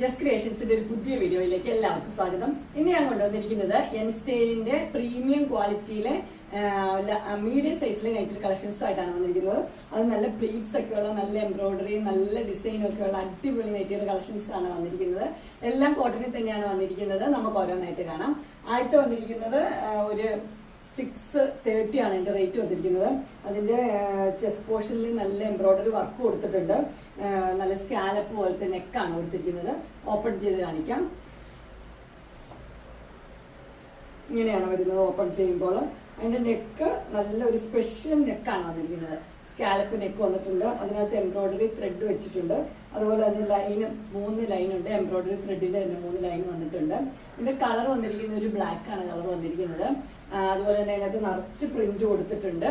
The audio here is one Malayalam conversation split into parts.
ജസ്റ്റ് ക്രിയേഷൻസിന്റെ ഒരു പുതിയ വീഡിയോയിലേക്ക് എല്ലാവർക്കും സ്വാഗതം. ഇന്ന് ഞാൻ കൊണ്ടുവന്നിരിക്കുന്നത് എൻ സ്റ്റൈലിന്റെ പ്രീമിയം ക്വാളിറ്റിയിലെ മീഡിയം സൈസിലെ നൈറ്റർ കളക്ഷൻസ് ആയിട്ടാണ് വന്നിരിക്കുന്നത്. അത് നല്ല പ്ലീറ്റ്സ് ഒക്കെ ഉള്ള നല്ല എംബ്രോയിഡറി നല്ല ഡിസൈൻ ഒക്കെ ഉള്ള അടിപൊളി നൈറ്റർ കളക്ഷൻസ് ആണ് വന്നിരിക്കുന്നത്. എല്ലാം കോട്ടണിൽ തന്നെയാണ് വന്നിരിക്കുന്നത്. നമുക്ക് ഓരോന്നായിട്ട് കാണാം. ആദ്യത്തെ വന്നിരിക്കുന്നത് ഒരു സിക്സ് തേർട്ടി ആണ് എന്റെ റേറ്റ് വന്നിരിക്കുന്നത്. അതിന്റെ ചെസ്റ്റ് പോർഷനിൽ നല്ല എംബ്രോയിഡറി വർക്ക് കൊടുത്തിട്ടുണ്ട്. നല്ല സ്കാലപ്പ് പോലത്തെ നെക്കാണ് കൊടുത്തിരിക്കുന്നത്. ഓപ്പൺ ചെയ്ത് കാണിക്കാം. ഇങ്ങനെയാണ് വരുന്നത് ഓപ്പൺ ചെയ്യുമ്പോൾ. അതിന്റെ നെക്ക് നല്ല ഒരു സ്പെഷ്യൽ നെക്കാണ് വന്നിരിക്കുന്നത്. സ്കാലപ്പ് നെക്ക് വന്നിട്ടുണ്ട്. അതിനകത്ത് എംബ്രോയിഡറി ത്രെഡ് വെച്ചിട്ടുണ്ട്. അതുപോലെ തന്നെ ലൈന് മൂന്ന് ലൈൻ ഉണ്ട്. എംബ്രോയിഡറി ത്രെഡിന്റെ തന്നെ മൂന്ന് ലൈൻ വന്നിട്ടുണ്ട്. ഇതിന്റെ കളർ വന്നിരിക്കുന്നത് ഒരു ബ്ലാക്ക് ആണ് കളർ വന്നിരിക്കുന്നത്. അതുപോലെ തന്നെ അതിനകത്ത് നിറച്ച് പ്രിന്റ് കൊടുത്തിട്ടുണ്ട്.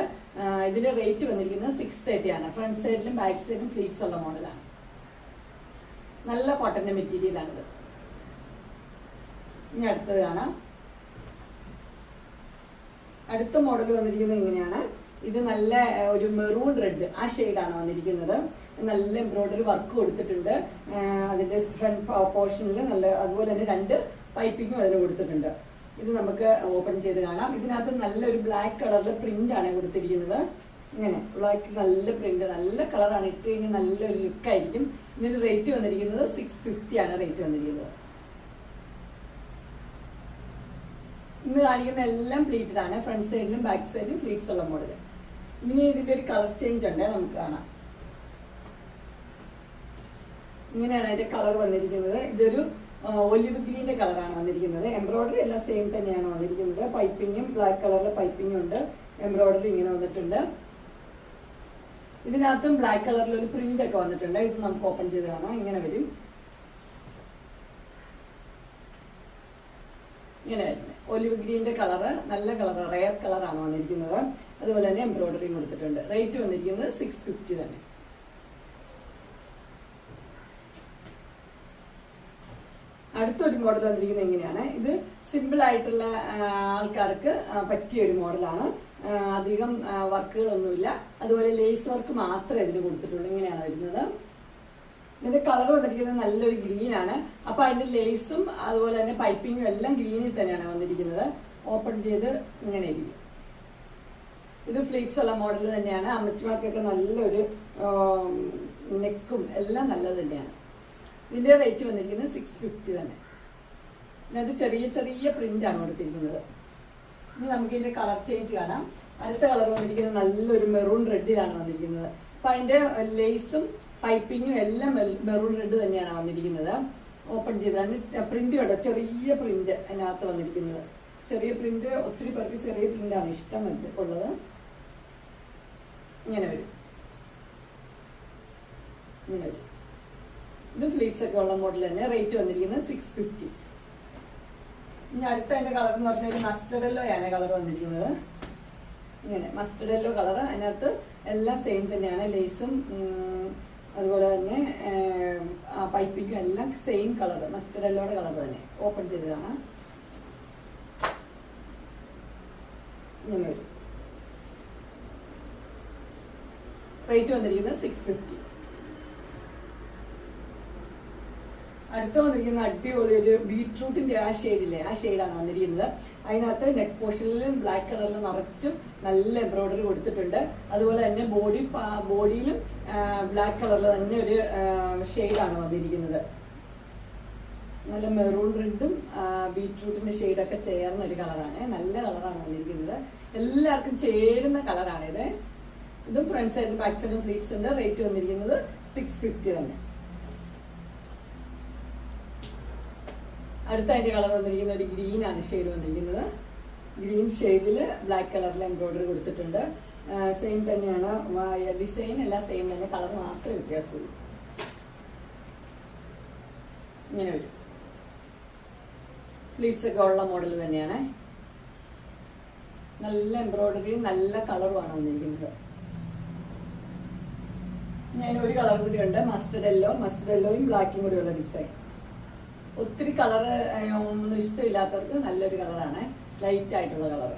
ഇതിന്റെ റേറ്റ് വന്നിരിക്കുന്നത് സിക്സ് തേർട്ടി ആണ്. ഫ്രണ്ട് സൈഡിലും ബാക്ക് സൈഡിലും ഫ്ലീറ്റ്സ് ഉള്ള മോഡലാണ് നല്ല കോട്ടന്റെ മെറ്റീരിയൽ ഇത് ഇനി അടുത്തത് കാണാം. അടുത്ത മോഡൽ വന്നിരിക്കുന്നത് ഇങ്ങനെയാണ്. ഇത് നല്ല ഒരു മെറൂൺ റെഡ് ആ ഷെയ്ഡാണ് വന്നിരിക്കുന്നത്. നല്ല എംബ്രോയിഡറി വർക്ക് കൊടുത്തിട്ടുണ്ട്. അതിന്റെ ഫ്രണ്ട് പോർഷനിൽ നല്ല അതുപോലെ തന്നെ രണ്ട് പൈപ്പിങ്ങും അതിന് കൊടുത്തിട്ടുണ്ട്. ഇത് നമുക്ക് ഓപ്പൺ ചെയ്ത് കാണാം. ഇതിനകത്ത് നല്ലൊരു ബ്ലാക്ക് കളറിൽ പ്രിന്റ് ആണ് കൊടുത്തിരിക്കുന്നത്. ഇങ്ങനെ ബ്ലാക്ക് നല്ല പ്രിന്റ് നല്ല കളറാണ് ഇട്ട് കഴിഞ്ഞാൽ നല്ലൊരു ലുക്ക് ആയിരിക്കും. ഇതിന് റേറ്റ് വന്നിരിക്കുന്നത് സിക്സ് ഫിഫ്റ്റി ആണ് റേറ്റ് വന്നിരിക്കുന്നത്. ഇന്ന് കാണിക്കുന്ന എല്ലാം പ്ലീറ്റഡ് ആണ്. ഫ്രണ്ട് സൈഡിലും ബാക്ക് സൈഡിലും ഫ്ലീറ്റ്സ് ഉള്ള മോഡൽ ഇനി ഇതിന്റെ ഒരു കളർ ചേഞ്ച് ഉണ്ട്. നമുക്ക് കാണാം. ഇങ്ങനെയാണ് അതിന്റെ കളർ വന്നിരിക്കുന്നത്. ഇതൊരു ഒലിവ് ഗ്രീന്റെ കളറാണ് വന്നിരിക്കുന്നത്. എംബ്രോയ്ഡറി എല്ലാം സെയിം തന്നെയാണ് വന്നിരിക്കുന്നത്. പൈപ്പിങ്ങും ബ്ലാക്ക് കളറിലെ പൈപ്പിങ്ങും ഉണ്ട്. എംബ്രോയ്ഡറി ഇങ്ങനെ വന്നിട്ടുണ്ട്. ഇതിനകത്തും ബ്ലാക്ക് കളറിൽ ഒരു പ്രിന്റ് ഒക്കെ വന്നിട്ടുണ്ട്. ഇത് നമുക്ക് ഓപ്പൺ ചെയ്ത് കാണാം. ഇങ്ങനെ വരും. ഇങ്ങനെ ഒലിവ് ഗ്രീന്റെ കളറ് നല്ല കളർ റയർ കളറാണ് വന്നിരിക്കുന്നത്. അതുപോലെ തന്നെ എംബ്രോയ്ഡറിയും കൊടുത്തിട്ടുണ്ട്. റേറ്റ് വന്നിരിക്കുന്നത് സിക്സ് ഫിഫ്റ്റി തന്നെ. അടുത്തൊരു മോഡൽ വന്നിരിക്കുന്നത് എങ്ങനെയാണ്? ഇത് സിമ്പിൾ ആയിട്ടുള്ള ആൾക്കാർക്ക് പറ്റിയ ഒരു മോഡലാണ് അധികം വർക്കുകളൊന്നുമില്ല. അതുപോലെ ലേസ് വർക്ക് മാത്രമേ ഇതിന് കൊടുത്തിട്ടുള്ളൂ. ഇങ്ങനെയാണ് വരുന്നത്. ഇതിന്റെ കളർ വന്നിരിക്കുന്നത് നല്ലൊരു ഗ്രീൻ ആണ്. അപ്പൊ അതിന്റെ ലേസും അതുപോലെ തന്നെ പൈപ്പിങ്ങും എല്ലാം ഗ്രീനിൽ തന്നെയാണ് വന്നിരിക്കുന്നത്. ഓപ്പൺ ചെയ്ത് ഇങ്ങനെ ഇരിക്കും. ഇത് ഫ്ലീക്സ് ഉള്ള മോഡൽ തന്നെയാണ്. അമ്മച്ചിമാർക്കൊക്കെ നല്ലൊരു നെക്കും എല്ലാം നല്ലത് തന്നെയാണ്. ഇതിന്റെ റേറ്റ് വന്നിരിക്കുന്നത് സിക്സ് ഫിഫ്റ്റി തന്നെ. ഇതിനകത്ത് ചെറിയ ചെറിയ പ്രിന്റ് ആണ് കൊടുത്തിരിക്കുന്നത്. ഇനി നമുക്ക് ഇതിന്റെ കളർ ചേഞ്ച് കാണാം. അടുത്ത കളർ വന്നിരിക്കുന്നത് നല്ലൊരു മെറൂൺ റെഡിലാണ് വന്നിരിക്കുന്നത്. അപ്പൊ അതിന്റെ ലേസും പൈപ്പിങ്ങും എല്ലാം മെറൂൺ റെഡ് തന്നെയാണ് വന്നിരിക്കുന്നത്. ഓപ്പൺ ചെയ്ത് അതിന് പ്രിന്റ് കേട്ടോ ചെറിയ പ്രിന്റ് അതിനകത്ത് വന്നിരിക്കുന്നത്. ചെറിയ പ്രിന്റ് ഒത്തിരി പേർക്ക് ചെറിയ പ്രിന്റ് ആണ് ഇഷ്ടം ഉള്ളത്. ഇങ്ങനെ വരും. ഇങ്ങനെ വരും. ഇത് ഫ്ലീറ്റ്സ് ഒക്കെ ഉള്ള മോഡൽ തന്നെ. റേറ്റ് വന്നിരിക്കുന്നത് സിക്സ് ഫിഫ്റ്റി ഇനി അടുത്ത അതിന്റെ കളർ എന്ന് പറഞ്ഞാൽ ഒരു മസ്റ്റർഡ് യെല്ലോ ആണ് കളർ വന്നിരിക്കുന്നത്. ഇങ്ങനെ മസ്റ്റർഡ് എല്ലോ കളർ അതിനകത്ത് എല്ലാം സെയിം തന്നെയാണ്. ലേസും അതുപോലെ തന്നെ പൈപ്പിങ്ങും എല്ലാം സെയിം കളർ മസ്റ്റർഡ് എല്ലോയുടെ കളർ തന്നെ. ഓപ്പൺ ചെയ്ത് കാണാം. ഇങ്ങനെ റേറ്റ് വന്നിരിക്കുന്നത് സിക്സ് ഫിഫ്റ്റി അടുത്ത വന്നിരിക്കുന്ന അടിപൊളി ഒരു ബീട്രൂട്ടിന്റെ ആ ഷെയ്ഡില്ലേ ആ ഷെയ്ഡാണ് വന്നിരിക്കുന്നത്. അതിനകത്ത് നെക്ക് പോർഷനിലും ബ്ലാക്ക് കളറിൽ നിറച്ചും നല്ല എംബ്രോയിഡറി കൊടുത്തിട്ടുണ്ട്. അതുപോലെ തന്നെ ബോഡി ബോഡിയിലും ബ്ലാക്ക് കളറിൽ തന്നെ ഒരു ഷെയ്ഡാണ് വന്നിരിക്കുന്നത്. നല്ല മെറൂൺ റെഡും ബീട്രൂട്ടിന്റെ ഷെയ്ഡൊക്കെ ചേർന്ന ഒരു കളറാണ്. നല്ല കളറാണ് വന്നിരിക്കുന്നത്. എല്ലാവർക്കും ചേരുന്ന കളറാണ് ഇത്. ഇതും ഫ്രണ്ട്സ് ആയിട്ട് ബാക്ക് സൈഡും ഉണ്ട്. റേറ്റ് വന്നിരിക്കുന്നത് സിക്സ് ഫിഫ്റ്റി തന്നെ. അടുത്ത അതിന്റെ കളർ വന്നിരിക്കുന്ന ഒരു ഗ്രീൻ ആണ് ഷെയ്ഡ് വന്നിരിക്കുന്നത്. ഗ്രീൻ ഷെയ്ഡിൽ ബ്ലാക്ക് കളറിൽ എംബ്രോയിഡറി കൊടുത്തിട്ടുണ്ട്. സെയിം തന്നെയാണ്. ഡിസൈൻ എല്ലാം സെയിം തന്നെ. കളർ മാത്രമേ വ്യത്യാസമുള്ളൂ. ഇങ്ങനെ വരും. പ്ലീറ്റ്സ് ഒക്കെ ഉള്ള മോഡൽ തന്നെയാണ്. നല്ല എംബ്രോയിഡറിയും നല്ല കളറുമാണ് വന്നിരിക്കുന്നത്. ഞാൻ ഒരു കളർ കൂടി ഉണ്ട്. മസ്റ്റർഡ് എല്ലോ മസ്റ്റർഡ് എല്ലോയും ബ്ലാക്കും കൂടിയുള്ള ഡിസൈൻ ഒത്തിരി കളർ ഒന്നും ഇഷ്ടമില്ലാത്തവർക്ക് നല്ലൊരു കളറാണ് ലൈറ്റ് ആയിട്ടുള്ള കളർ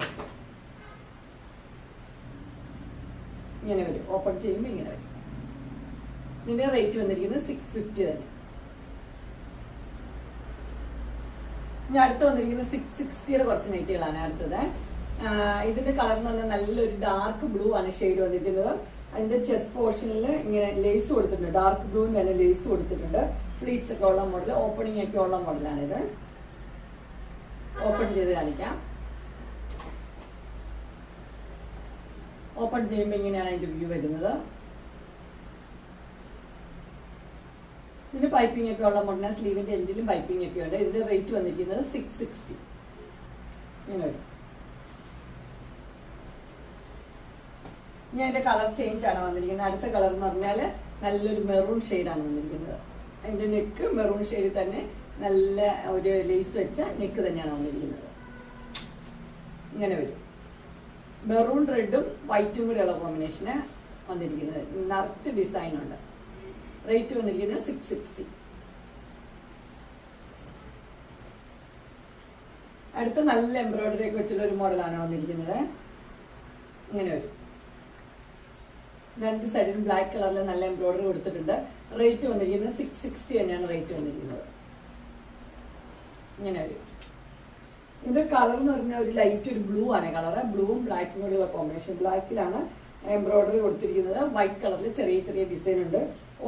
ഇങ്ങനെ വരും. ഓപ്പൺ ചെയ്യുമ്പോൾ ഇങ്ങനെ വരും. ഇതിന്റെ റേറ്റ് വന്നിരിക്കുന്നത് സിക്സ് ഫിഫ്റ്റി തന്നെ. ഇനി അടുത്ത് വന്നിരിക്കുന്നത് സിക്സ് സിക്സ്റ്റിയുടെ കുറച്ച് നൈറ്റികളാണ് അടുത്തത്. ഇതിന്റെ കളർ എന്ന് പറഞ്ഞാൽ നല്ലൊരു ഡാർക്ക് ബ്ലൂ ആണ് ഷെയ്ഡ് വന്നിരിക്കുന്നത്. അതിന്റെ ചെസ്റ്റ് പോർഷനിൽ ഇങ്ങനെ ലേസ് കൊടുത്തിട്ടുണ്ട്. ഡാർക്ക് ബ്ലൂ തന്നെ ലേസ് കൊടുത്തിട്ടുണ്ട്. പ്ലീറ്റ്സ് ഒക്കെ ഉള്ള മോഡൽ ഓപ്പണിംഗ് ഒക്കെ ഉള്ള മോഡലാണിത് ഓപ്പൺ ചെയ്ത് കാണിക്കാം. ഓപ്പൺ ചെയ്യുമ്പോൾ ഇങ്ങനെയാണ് അതിന്റെ വ്യൂ വരുന്നത്. ഇതിന് പൈപ്പിംഗ് ഒക്കെ ഉള്ള മോഡലാണ് സ്ലീവിന്റെ എൻഡിലും പൈപ്പിംഗ് ഒക്കെ ഉണ്ട്. ഇതിന്റെ റേറ്റ് വന്നിരിക്കുന്നത് സിക്സ് സിക്സ്റ്റി ഇങ്ങനെ വരും. ഇനി അതിന്റെ കളർ ചേഞ്ച് ആണ് വന്നിരിക്കുന്നത്. അടുത്ത കളർ എന്ന് പറഞ്ഞാൽ നല്ലൊരു മെറൂൺ ആണ് വന്നിരിക്കുന്നത്. അതിന്റെ നെക്ക് മെറൂൺ ഷെയ്ഡിൽ തന്നെ നല്ല ഒരു ലേസ് വെച്ച നെക്ക് തന്നെയാണ് വന്നിരിക്കുന്നത്. ഇങ്ങനെ വരും. മെറൂൺ റെഡും വൈറ്റും കൂടെയുള്ള കോമ്പിനേഷന് വന്നിരിക്കുന്നത്. നിറച്ച് ഡിസൈൻ ഉണ്ട്. റേറ്റ് വന്നിരിക്കുന്നത് സിക്സ് സിക്സ്റ്റി അടുത്ത നല്ല എംബ്രോയിഡറി ഒക്കെ വെച്ചുള്ള ഒരു മോഡലാണ് വന്നിരിക്കുന്നത്. ഇങ്ങനെ വരും. രണ്ട് സൈഡിലും ബ്ലാക്ക് കളറിൽ നല്ല എംബ്രോയിഡറി കൊടുത്തിട്ടുണ്ട്. റേറ്റ് വന്നിരിക്കുന്നത് സിക്സ് സിക്സ്റ്റി തന്നെയാണ് റേറ്റ് വന്നിരിക്കുന്നത്. ഇങ്ങനെ വരും. ഇതിന്റെ കളർ എന്ന് പറഞ്ഞാൽ ഒരു ലൈറ്റ് ഒരു ബ്ലൂ ആണ് കളർ ബ്ലൂവും ബ്ലാക്കും കൂടെയുള്ള കോമ്പിനേഷൻ ബ്ലാക്കിലാണ് എംബ്രോയിഡറി കൊടുത്തിരിക്കുന്നത്. വൈറ്റ് കളറിൽ ചെറിയ ചെറിയ ഡിസൈൻ ഉണ്ട്.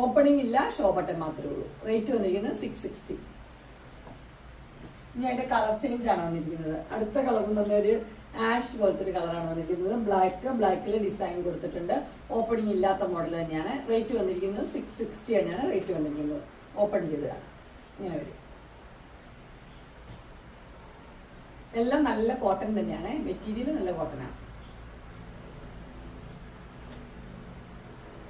ഓപ്പണിംഗ് ഇല്ല ഷോ ബട്ടൺ മാത്രമേ ഉള്ളൂ. റേറ്റ് വന്നിരിക്കുന്നത് സിക്സ് സിക്സ്റ്റി ഇനി അതിന്റെ കളർ ചേഞ്ച് ആണ് വന്നിരിക്കുന്നത്. അടുത്ത കളർ എന്ന് പറഞ്ഞാൽ ഒരു ആഷ് പോലത്തെ ഒരു കളറാണ് വന്നിരിക്കുന്നത്. ബ്ലാക്ക് ബ്ലാക്കിൽ ഡിസൈൻ കൊടുത്തിട്ടുണ്ട്. ഓപ്പണിംഗ് ഇല്ലാത്ത മോഡൽ തന്നെയാണ്. റേറ്റ് വന്നിരിക്കുന്നത് സിക്സ് സിക്സ്റ്റി തന്നെയാണ് റേറ്റ് വന്നിരിക്കുന്നത്. ഓപ്പൺ ചെയ്തതാണ് ഇങ്ങനെ വരും. എല്ലാം നല്ല കോട്ടൺ തന്നെയാണ്. മെറ്റീരിയൽ നല്ല കോട്ടനാണ്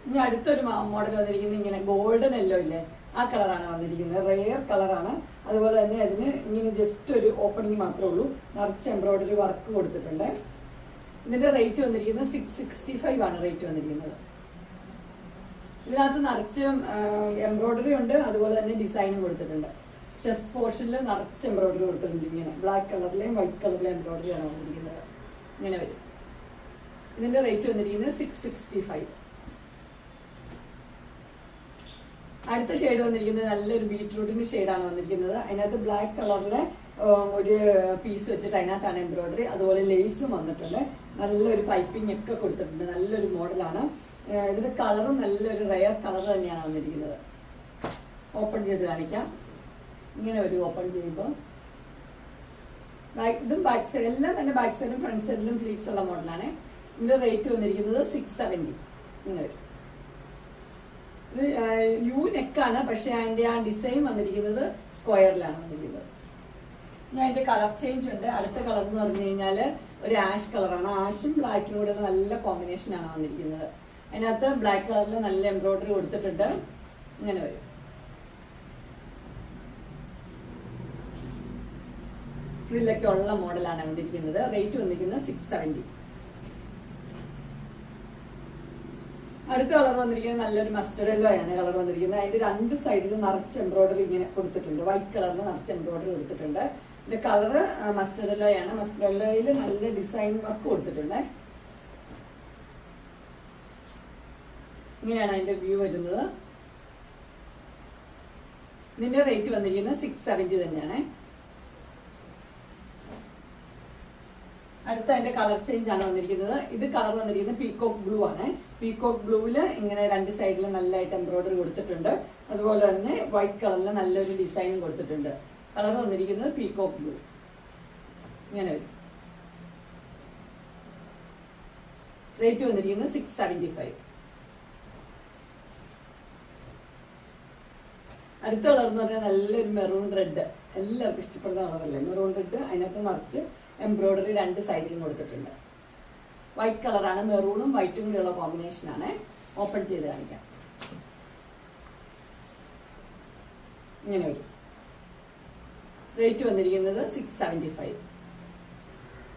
ഇനി അടുത്തൊരു മോഡൽ വന്നിരിക്കുന്നത് ഇങ്ങനെ ഗോൾഡൻ എല്ലോ ഇല്ലേ? ആ കളറാണ് വന്നിരിക്കുന്നത്. റെയർ കളറാണ്. അതുപോലെ തന്നെ അതിന് ഇങ്ങനെ ജസ്റ്റ് ഒരു ഓപ്പണിങ് മാത്രമേ ഉള്ളൂ. നിറച്ച് എംബ്രോയിഡറി വർക്ക് കൊടുത്തിട്ടുണ്ട്. ഇതിന്റെ റേറ്റ് വന്നിരിക്കുന്നത് സിക്സ് സിക്സ്റ്റി ഫൈവ് ആണ് റേറ്റ് വന്നിരിക്കുന്നത്. ഇതിനകത്ത് നിറച്ച് എംബ്രോയിഡറി ഉണ്ട്. അതുപോലെ തന്നെ ഡിസൈനും കൊടുത്തിട്ടുണ്ട്. ചെസ്റ്റ് പോർഷനിൽ നിറച്ച് എംബ്രോയിഡറി കൊടുത്തിട്ടുണ്ട് ഇങ്ങനെ. ബ്ലാക്ക് കളറിലെയും വൈറ്റ് കളറിലെയും എംബ്രോയിഡറി ആണ് വന്നിരിക്കുന്നത്. ഇങ്ങനെ വരും. ഇതിന്റെ റേറ്റ് വന്നിരിക്കുന്നത് സിക്സ് സിക്സ്റ്റി ഫൈവ് അടുത്ത ഷെയ്ഡ് വന്നിരിക്കുന്നത് നല്ലൊരു ബീറ്റ്റൂട്ടിന്റെ ഷെയ്ഡാണ് വന്നിരിക്കുന്നത്. അതിനകത്ത് ബ്ലാക്ക് കളറിലെ ഒരു പീസ് വെച്ചിട്ട് അതിനകത്താണ് എംബ്രോയിഡറി അതുപോലെ ലേസും വന്നിട്ടുണ്ട്. നല്ലൊരു പൈപ്പിംഗ് ഒക്കെ കൊടുത്തിട്ടുണ്ട്. നല്ലൊരു മോഡലാണ് ഇതിന്റെ കളറും നല്ലൊരു റയർ കളർ തന്നെയാണ് വന്നിരിക്കുന്നത്. ഓപ്പൺ ചെയ്ത് കാണിക്കാം. ഇങ്ങനെ ഒരു ഓപ്പൺ ചെയ്യുമ്പോൾ ഇതും ബാക്ക് സൈഡ് എല്ലാം തന്നെ ബാക്ക് സൈഡിലും ഫ്രണ്ട് സൈഡിലും ഫ്ലീറ്റ്സ് ഉള്ള മോഡലാണ് ഇതിന്റെ റേറ്റ് വന്നിരിക്കുന്നത് സിക്സ് സെവന്റി ഇങ്ങനെ വരും. യു നെക്കാണ് പക്ഷെ അതിന്റെ ആ ഡിസൈൻ വന്നിരിക്കുന്നത് സ്ക്വയറിലാണ് വന്നിരിക്കുന്നത്. ഞാൻ അതിന്റെ കളർ ചേഞ്ച് ഉണ്ട്. അടുത്ത കളർ എന്ന് പറഞ്ഞു കഴിഞ്ഞാൽ ഒരു ആഷ് കളറാണ് ആഷും ബ്ലാക്കും കൂടെ നല്ല കോമ്പിനേഷൻ ആണ് വന്നിരിക്കുന്നത്. അതിനകത്ത് ബ്ലാക്ക് കളറിൽ നല്ല എംബ്രോയിഡറി കൊടുത്തിട്ടുണ്ട്. ഇങ്ങനെ വരും. ഫ്രില്ലൊക്കെ ഉള്ള മോഡലാണ് വന്നിരിക്കുന്നത്. റേറ്റ് വന്നിരിക്കുന്നത് സിക്സ് സെവന്റി അടുത്ത കളർ വന്നിരിക്കുന്നത് നല്ലൊരു മസ്റ്റർഡ് യെല്ലോ ആണ് കളർ വന്നിരിക്കുന്നത്. അതിന്റെ രണ്ട് സൈഡിൽ നിറച്ച് എംബ്രോയിഡറി ഇങ്ങനെ കൊടുത്തിട്ടുണ്ട്. വൈറ്റ് കളറിൽ നിറച്ച് എംബ്രോയിഡറി കൊടുത്തിട്ടുണ്ട്. ഇതിന്റെ കളർ മസ്റ്റർഡ് യെല്ലോ ആണ്. മസ്റ്റർഡ് നല്ല ഡിസൈൻ വർക്ക് കൊടുത്തിട്ടുണ്ട്. ഇങ്ങനെയാണ് അതിന്റെ വ്യൂ വരുന്നത്. ഇതിന്റെ റേറ്റ് വന്നിരിക്കുന്നത് സിക്സ് സെവന്റി തന്നെയാണ്. അടുത്ത അതിന്റെ കളർ ചേഞ്ച് ആണ് വന്നിരിക്കുന്നത്. ഇത് കളർ വന്നിരിക്കുന്നത് പീകോക്ക് ബ്ലൂ ആണ്. പീകോക്ക് ബ്ലൂവിൽ ഇങ്ങനെ രണ്ട് സൈഡിൽ നല്ലതായിട്ട് എംബ്രോയിഡറി കൊടുത്തിട്ടുണ്ട്. അതുപോലെ തന്നെ വൈറ്റ് കളറിൽ നല്ലൊരു ഡിസൈനും കൊടുത്തിട്ടുണ്ട്. കളർ വന്നിരിക്കുന്നത് പീകോക്ക് ബ്ലൂ ഇങ്ങനെ റേറ്റ് വന്നിരിക്കുന്നത് സിക്സ് സെവന്റി ഫൈവ് അടുത്ത കളർ എന്ന് പറഞ്ഞാൽ നല്ലൊരു മെറൂൺ റെഡ് എല്ലാവർക്കും ഇഷ്ടപ്പെടുന്ന കളറല്ലേ മെറൂൺ റെഡ് അതിനകത്ത് മറിച്ച് എംബ്രോയിഡറി രണ്ട് സൈഡിലും കൊടുത്തിട്ടുണ്ട്. വൈറ്റ് കളറാണ് മെറൂണും വൈറ്റും കൂടിയുള്ള കോമ്പിനേഷനാണ് ഓപ്പൺ ചെയ്ത് കാണിക്കാം. ഇങ്ങനെ വരും. റേറ്റ് വന്നിരിക്കുന്നത് സിക്സ് സെവന്റി ഫൈവ്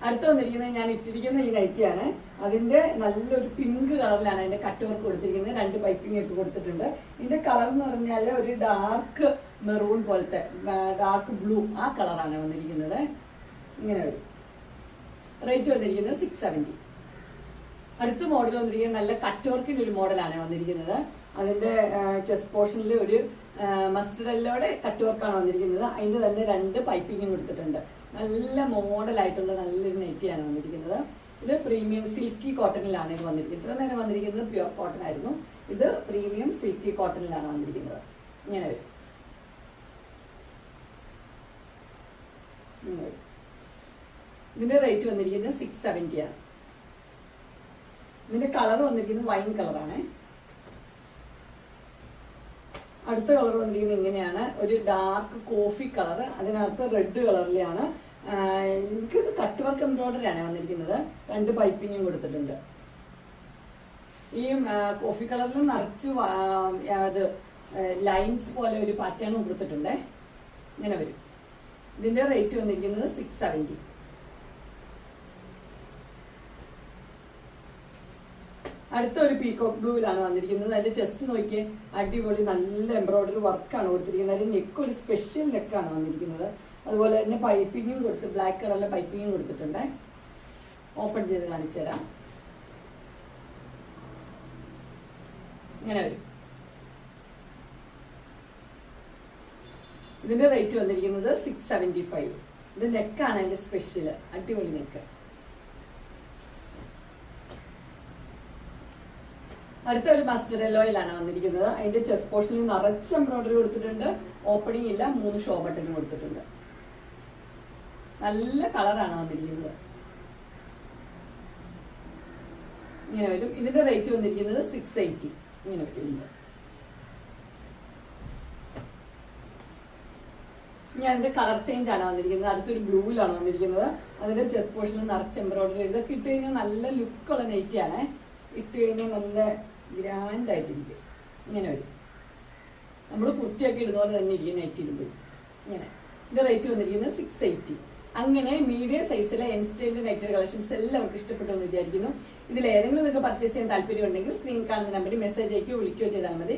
അടുത്ത് വന്നിരിക്കുന്നത് ഞാൻ ഇട്ടിരിക്കുന്ന ഈ നൈറ്റിയാണ് അതിന്റെ നല്ലൊരു പിങ്ക് കളറിലാണ് അതിന്റെ കട്ട് വർക്ക് കൊടുത്തിരിക്കുന്നത്. രണ്ട് പൈപ്പിംഗ് ഒക്കെ കൊടുത്തിട്ടുണ്ട്. ഇതിന്റെ കളർ എന്ന് പറഞ്ഞാൽ ഒരു ഡാർക്ക് മെറൂൺ പോലത്തെ ഡാർക്ക് ബ്ലൂ ആ കളറാണ് വന്നിരിക്കുന്നത്. ഇങ്ങനെ വരും. റേറ്റ് വന്നിരിക്കുന്നത് സിക്സ് സെവന്റി അടുത്ത മോഡൽ വന്നിരിക്കുന്നത് നല്ല കട്ട് വർക്കിന്റെ ഒരു മോഡലാണ് വന്നിരിക്കുന്നത്. അതിന്റെ ചെസ്റ്റ് പോർഷനിൽ ഒരു മസ്റ്ററല്ലോടെ കട്ട് വർക്കാണ് വന്നിരിക്കുന്നത്. അതിന്റെ തന്നെ രണ്ട് പൈപ്പിങ്ങും കൊടുത്തിട്ടുണ്ട്. നല്ല മോഡലായിട്ടുള്ള നല്ലൊരു നെറ്റിയാണ് വന്നിരിക്കുന്നത്. ഇത് പ്രീമിയം സിൽക്കി കോട്ടണിലാണ് ഇത് വന്നിരിക്കുന്നത്. ഇത്ര നേരം വന്നിരിക്കുന്നത് പ്യുവർ കോട്ടൺ ആയിരുന്നു. ഇത് പ്രീമിയം സിൽക്കി കോട്ടണിലാണ് വന്നിരിക്കുന്നത്. ഇങ്ങനെ വരും. ഇതിന്റെ റേറ്റ് വന്നിരിക്കുന്നത് സിക്സ് സെവന്റി ആണ്. ഇതിന്റെ കളർ വന്നിരിക്കുന്നത് വൈൻ കളറാണ്. അടുത്ത കളർ വന്നിരിക്കുന്നത് ഇങ്ങനെയാണ്. ഒരു ഡാർക്ക് കോഫി കളർ അതിനകത്ത് റെഡ് കളറിലാണ് എനിക്കിത് കട്ട് വർക്ക് എംബ്രോയിഡറി ആണ് വന്നിരിക്കുന്നത്. രണ്ട് പൈപ്പിങ്ങും കൊടുത്തിട്ടുണ്ട്. ഈ കോഫി കളറിൽ നിറച്ച് അത് ലൈൻസ് പോലെ ഒരു പാറ്റേൺ കൊടുത്തിട്ടുണ്ടേ. ഇങ്ങനെ വരും. ഇതിന്റെ റേറ്റ് വന്നിരിക്കുന്നത് സിക്സ് സെവന്റി അടുത്ത ഒരു പീകോക്ക് ബ്ലൂവിലാണ് വന്നിരിക്കുന്നത്. അതിന്റെ ചെസ്റ്റ് നോക്കിയേ അടിപൊളി നല്ല എംബ്രോയിഡറി വർക്കാണ് കൊടുത്തിരിക്കുന്നത്. അതിൽ നെക്ക് ഒരു സ്പെഷ്യൽ നെക്കാണ് വന്നിരിക്കുന്നത്. അതുപോലെ തന്നെ പൈപ്പിങ്ങും കൊടുത്ത് ബ്ലാക്ക് കളറിലെ പൈപ്പിങ്ങും കൊടുത്തിട്ടുണ്ട്. ഓപ്പൺ ചെയ്ത് കാണിച്ചു തരാം. ഇങ്ങനെ വരും. ഇതിന്റെ റേറ്റ് വന്നിരിക്കുന്നത് സിക്സ് സെവന്റി ഫൈവ് ഇത് നെക്കാണ് അതിന്റെ സ്പെഷ്യൽ അടിപൊളി നെക്ക് അടുത്ത ഒരു മസ്റ്റർഡ് യെല്ലോയിലാണ് വന്നിരിക്കുന്നത്. അതിന്റെ ചെസ്റ്റ് പോർഷനിൽ നിറച്ച് എംബ്രോയിഡറി കൊടുത്തിട്ടുണ്ട്. ഓപ്പണിംഗ് ഇല്ല മൂന്ന് ഷോ ബട്ടൺ കൊടുത്തിട്ടുണ്ട്. നല്ല കളറാണ് വന്നിരിക്കുന്നത്. ഇങ്ങനെ വരും. ഇതിന്റെ റേറ്റ് വന്നിരിക്കുന്നത് സിക്സ് എയ്റ്റി ഇങ്ങനെ വരുന്നത് ഇനി അതിന്റെ കളർ ചേഞ്ച് ആണ് വന്നിരിക്കുന്നത്. അടുത്തൊരു ബ്ലൂവിലാണ് വന്നിരിക്കുന്നത്. അതിന്റെ ചെസ്റ്റ് പോർഷനിൽ നിറച്ച് എംബ്രോയിഡറി ചെയ്ത് ഇട്ട് കഴിഞ്ഞാൽ നല്ല ലുക്കുള്ള നെയ്റ്റി ആണ്. ഇട്ട് കഴിഞ്ഞാൽ നല്ല ഗ്രാൻഡ് ആയിട്ടിരിക്കും ഇങ്ങനെ വരും. നമ്മൾ കുത്തിയൊക്കെ ഇടുന്ന പോലെ തന്നെ ഇരിക്കും നെറ്റ് ഇടുമ്പോൾ ഇങ്ങനെ. ഇതിന്റെ റേറ്റ് വന്നിരിക്കുന്നത് സിക്സ് എയ്റ്റി അങ്ങനെ മീഡിയം സൈസിലെ എൻ സ്റ്റൈലിന്റെ നെറ്റ് കളക്ഷൻസ് എല്ലാവർക്കും ഇഷ്ടപ്പെട്ടു എന്ന് വിചാരിക്കുന്നു. ഇതിൽ ഏതെങ്കിലും നിങ്ങൾക്ക് പർച്ചേസ് ചെയ്യാൻ താല്പര്യം ഉണ്ടെങ്കിൽ സ്ക്രീൻ കാണുന്ന നമ്പറിൽ മെസ്സേജ് അയക്കുകയോ വിളിക്കുകയോ ചെയ്താൽ മതി.